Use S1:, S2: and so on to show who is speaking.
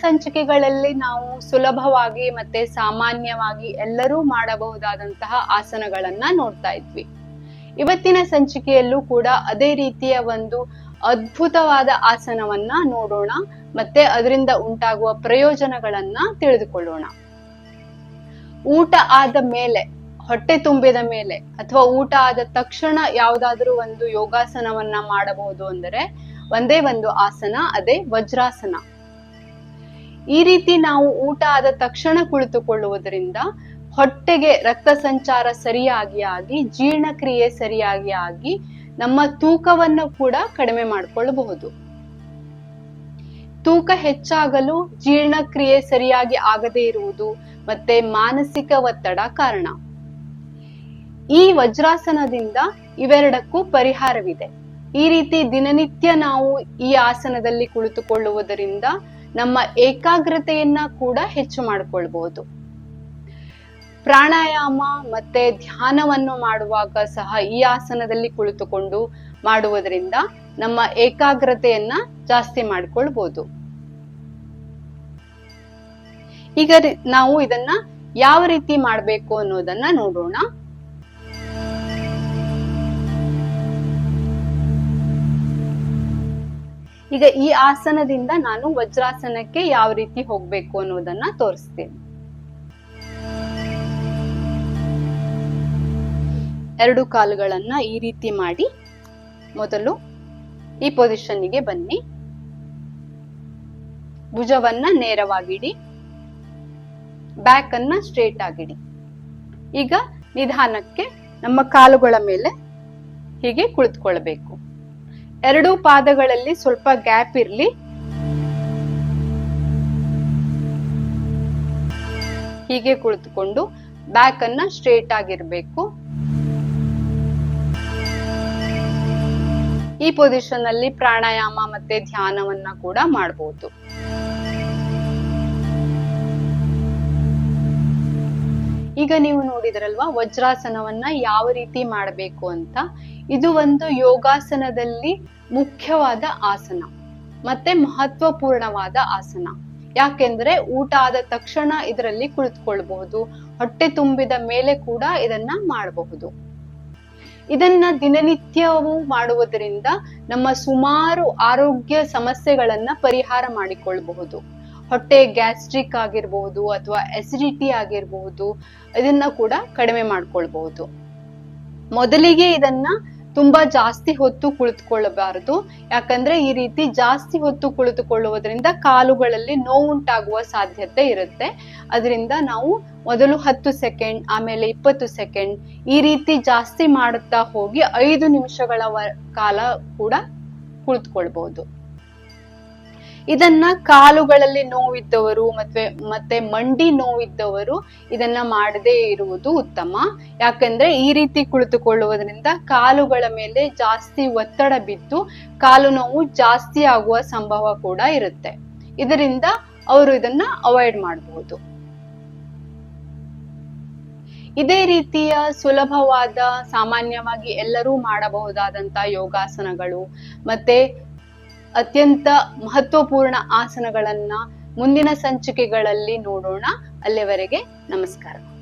S1: ಸಂಚಿಕೆಗಳಲ್ಲಿ ನಾವು ಸುಲಭವಾಗಿ ಮತ್ತೆ ಸಾಮಾನ್ಯವಾಗಿ ಎಲ್ಲರೂ ಮಾಡಬಹುದಾದಂತಹ ಆಸನಗಳನ್ನ ನೋಡ್ತಾ ಇದ್ವಿ. ಇವತ್ತಿನ ಸಂಚಿಕೆಯಲ್ಲೂ ಕೂಡ ಅದೇ ರೀತಿಯ ಒಂದು ಅದ್ಭುತವಾದ ಆಸನವನ್ನ ನೋಡೋಣ ಮತ್ತೆ ಅದರಿಂದ ಉಂಟಾಗುವ ಪ್ರಯೋಜನಗಳನ್ನ ತಿಳಿದುಕೊಳ್ಳೋಣ. ಊಟ ಆದ ಮೇಲೆ, ಹೊಟ್ಟೆ ತುಂಬಿದ ಮೇಲೆ ಅಥವಾ ಊಟ ಆದ ತಕ್ಷಣ ಯಾವುದಾದ್ರೂ ಒಂದು ಯೋಗಾಸನವನ್ನ ಮಾಡಬಹುದು ಅಂದರೆ ಒಂದೇ ಒಂದು ಆಸನ, ಅದೇ ವಜ್ರಾಸನ. ಈ ರೀತಿ ನಾವು ಊಟ ಆದ ತಕ್ಷಣ ಕುಳಿತುಕೊಳ್ಳುವುದರಿಂದ ಹೊಟ್ಟೆಗೆ ರಕ್ತ ಸಂಚಾರ ಸರಿಯಾಗಿ ಆಗಿ, ಜೀರ್ಣಕ್ರಿಯೆ ಸರಿಯಾಗಿ ಆಗಿ ನಮ್ಮ ತೂಕವನ್ನು ಕೂಡ ಕಡಿಮೆ ಮಾಡಿಕೊಳ್ಳಬಹುದು. ತೂಕ ಹೆಚ್ಚಾಗಲು ಜೀರ್ಣಕ್ರಿಯೆ ಸರಿಯಾಗಿ ಆಗದೇ ಇರುವುದು ಮತ್ತೆ ಮಾನಸಿಕ ಒತ್ತಡ ಕಾರಣ. ಈ ವಜ್ರಾಸನದಿಂದ ಇವೆರಡಕ್ಕೂ ಪರಿಹಾರವಿದೆ. ಈ ರೀತಿ ದಿನನಿತ್ಯ ನಾವು ಈ ಆಸನದಲ್ಲಿ ಕುಳಿತುಕೊಳ್ಳುವುದರಿಂದ ನಮ್ಮ ಏಕಾಗ್ರತೆಯನ್ನ ಕೂಡ ಹೆಚ್ಚು ಮಾಡಿಕೊಳ್ಬಹುದು ಪ್ರಾಣಾಯಾಮ ಮತ್ತೆ ಧ್ಯಾನವನ್ನು ಮಾಡುವಾಗ ಸಹ ಈ ಆಸನದಲ್ಲಿ ಕುಳಿತುಕೊಂಡು ಮಾಡುವುದರಿಂದ ನಮ್ಮ ಏಕಾಗ್ರತೆಯನ್ನ ಜಾಸ್ತಿ ಮಾಡಿಕೊಳ್ಬಹುದು ಈಗ ನಾವು ಇದನ್ನ ಯಾವ ರೀತಿ ಮಾಡಬೇಕು ಅನ್ನೋದನ್ನ ನೋಡೋಣ. ಈಗ ಈ ಆಸನದಿಂದ ನಾನು ವಜ್ರಾಸನಕ್ಕೆ ಯಾವ ರೀತಿ ಹೋಗ್ಬೇಕು ಅನ್ನೋದನ್ನ ತೋರಿಸ್ತೇನೆ. ಎರಡು ಕಾಲುಗಳನ್ನ ಈ ರೀತಿ ಮಾಡಿ, ಮೊದಲು ಈ ಪೊಸಿಷನ್ನಿಗೆ ಬನ್ನಿ. ಭುಜವನ್ನ ನೇರವಾಗಿಡಿ ಬ್ಯಾಕ್ ಅನ್ನ ಸ್ಟ್ರೇಟ್ ಆಗಿಡಿ. ಈಗ ನಿಧಾನಕ್ಕೆ ನಮ್ಮ ಕಾಲುಗಳ ಮೇಲೆ ಹೀಗೆ ಕುಳಿತುಕೊಳ್ಬೇಕು. ಎರಡೂ ಪಾದಗಳಲ್ಲಿ ಸ್ವಲ್ಪ ಗ್ಯಾಪ್ ಇರಲಿ. ಹೀಗೆ ಕುಳಿತುಕೊಂಡು ಬ್ಯಾಕ್ ಅನ್ನ ಸ್ಟ್ರೇಟ್ ಆಗಿರ್ಬೇಕು. ಈ ಪೊಸಿಷನ್ ಅಲ್ಲಿ ಪ್ರಾಣಾಯಾಮ ಮತ್ತೆ ಧ್ಯಾನವನ್ನ ಕೂಡ ಮಾಡಬಹುದು ಈಗ ನೀವು ನೋಡಿದ್ರಲ್ವಾ, ವಜ್ರಾಸನವನ್ನ ಯಾವ ರೀತಿ ಮಾಡಬೇಕು ಅಂತ? ಇದು ಒಂದು ಯೋಗಾಸನದಲ್ಲಿ ಮುಖ್ಯವಾದ ಆಸನ, ಮತ್ತೆ ಮಹತ್ವಪೂರ್ಣವಾದ ಆಸನ. ಯಾಕೆಂದ್ರೆ ಊಟ ಆದ ತಕ್ಷಣ ಇದರಲ್ಲಿ ಕುಳಿತುಕೊಳ್ಬಹುದು, ಹೊಟ್ಟೆ ತುಂಬಿದ ಮೇಲೆ ಕೂಡ ಇದನ್ನ ಮಾಡಬಹುದು. ಇದನ್ನ ದಿನನಿತ್ಯವೂ ಮಾಡುವುದರಿಂದ ನಮ್ಮ ಸುಮಾರು ಆರೋಗ್ಯ ಸಮಸ್ಯೆಗಳನ್ನ ಪರಿಹಾರ ಮಾಡಿಕೊಳ್ಳಬಹುದು ಹೊಟ್ಟೆ ಗ್ಯಾಸ್ಟ್ರಿಕ್ ಆಗಿರಬಹುದು ಅಥವಾ ಎಸಿಡಿಟಿ ಆಗಿರಬಹುದು, ಇದನ್ನ ಕೂಡ ಕಡಿಮೆ ಮಾಡ್ಕೊಳ್ಬಹುದು. ಮೊದಲಿಗೆ ಇದನ್ನ ತುಂಬಾ ಜಾಸ್ತಿ ಹೊತ್ತು ಕುಳಿತುಕೊಳ್ಳಬಾರದು. ಯಾಕಂದ್ರೆ ಈ ರೀತಿ ಜಾಸ್ತಿ ಹೊತ್ತು ಕುಳಿತುಕೊಳ್ಳುವುದರಿಂದ ಕಾಲುಗಳಲ್ಲಿ ನೋವುಂಟಾಗುವ ಸಾಧ್ಯತೆ ಇರುತ್ತೆ. ಅದರಿಂದ ನಾವು ಮೊದಲು ಹತ್ತು ಸೆಕೆಂಡ್, ಆಮೇಲೆ ಇಪ್ಪತ್ತು ಸೆಕೆಂಡ್ ಈ ರೀತಿ ಜಾಸ್ತಿ ಮಾಡುತ್ತಾ ಹೋಗಿ ಐದು ನಿಮಿಷಗಳ ಕಾಲ ಕೂಡ ಕುಳಿತುಕೊಳ್ಬಹುದು. ಇದನ್ನ ಕಾಲುಗಳಲ್ಲಿ ನೋವಿದ್ದವರು ಮತ್ತೆ ಮತ್ತೆ ಮಂಡಿ ನೋವಿದ್ದವರು ಇದನ್ನ ಮಾಡದೇ ಇರುವುದು ಉತ್ತಮ. ಯಾಕಂದ್ರೆ ಈ ರೀತಿ ಕುಳಿತುಕೊಳ್ಳುವುದರಿಂದ ಕಾಲುಗಳ ಮೇಲೆ ಜಾಸ್ತಿ ಒತ್ತಡ ಬಿದ್ದು ಕಾಲು ನೋವು ಜಾಸ್ತಿ ಆಗುವ ಸಂಭವ ಕೂಡ ಇರುತ್ತೆ. ಇದರಿಂದ ಅವರು ಇದನ್ನ ಅವಾಯ್ಡ್ ಮಾಡಬಹುದು ಇದೇ ರೀತಿಯ ಸುಲಭವಾದ ಸಾಮಾನ್ಯವಾಗಿ ಎಲ್ಲರೂ ಮಾಡಬಹುದಾದಂತ ಯೋಗಾಸನಗಳು, ಮತ್ತೆ ಅತ್ಯಂತ ಮಹತ್ವಪೂರ್ಣ ಆಸನಗಳನ್ನ ಮುಂದಿನ ಸಂಚಿಕೆಗಳಲ್ಲಿ ನೋಡೋಣ. ಅಲ್ಲಿವರೆಗೆ ನಮಸ್ಕಾರ.